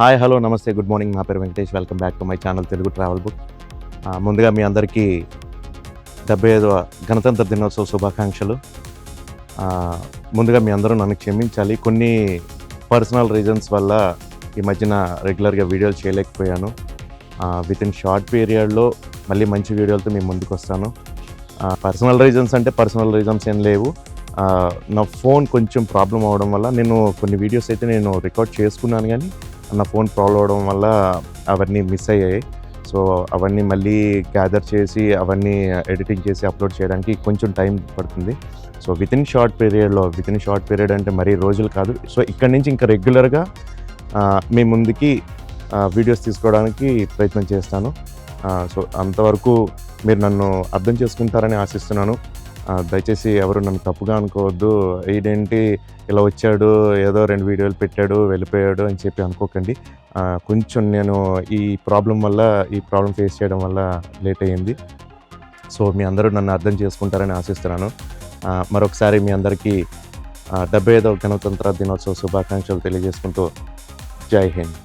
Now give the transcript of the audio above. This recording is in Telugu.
హాయ్ హలో నమస్తే గుడ్ మార్నింగ్. నా పేరు Venkatesh. Welcome back to my channel Telugu travel book. ముందుగా మీ అందరికీ డెబ్బై ఐదవ గణతంత్ర దినోత్సవ శుభాకాంక్షలు. ముందుగా మీ అందరూ నన్ను క్షమించాలి. కొన్ని పర్సనల్ రీజన్స్ వల్ల ఈ మధ్యన రెగ్యులర్గా వీడియోలు చేయలేకపోయాను. విత్ ఇన్ షార్ట్ పీరియడ్లో మళ్ళీ మంచి వీడియోలతో మీ ముందుకు వస్తాను. పర్సనల్ రీజన్స్ అంటే పర్సనల్ రీజన్స్ ఏం లేవు. నా ఫోన్ కొంచెం ప్రాబ్లం అవడం వల్ల నేను కొన్ని వీడియోస్ అయితే నేను రికార్డ్ చేసుకున్నాను కానీ నా ఫోన్ ప్రాబ్లం అవడం వల్ల అవన్నీ మిస్ అయ్యాయి. సో అవన్నీ మళ్ళీ గ్యాదర్ చేసి అవన్నీ ఎడిటింగ్ చేసి అప్లోడ్ చేయడానికి కొంచెం టైం పడుతుంది. సో విత్ ఇన్ షార్ట్ పీరియడ్లో విత్ ఇన్ షార్ట్ పీరియడ్ అంటే మరీ రోజులు కాదు. సో ఇక్కడ నుంచి ఇంకా రెగ్యులర్గా మీ ముందుకి వీడియోస్ తీసుకోవడానికి ప్రయత్నం చేస్తాను. సో అంతవరకు మీరు నన్ను అర్థం చేసుకుంటారని ఆశిస్తున్నాను. దయచేసి ఎవరు నన్ను తప్పుగా అనుకోవద్దు. ఈడేంటి ఇలా వచ్చాడు ఏదో రెండు వీడియోలు పెట్టాడు వెళ్ళిపోయాడు అని చెప్పి అనుకోకండి. కొంచెం నేను ఈ ప్రాబ్లం వల్ల ఈ ప్రాబ్లం ఫేస్ చేయడం వల్ల లేట్ అయ్యింది. సో మీ అందరూ నన్ను అర్థం చేసుకుంటారని ఆశిస్తున్నాను. మరొకసారి మీ అందరికీ డెబ్బై ఐదవ గణతంత్ర దినోత్సవ శుభాకాంక్షలు తెలియజేసుకుంటూ జై హింద్.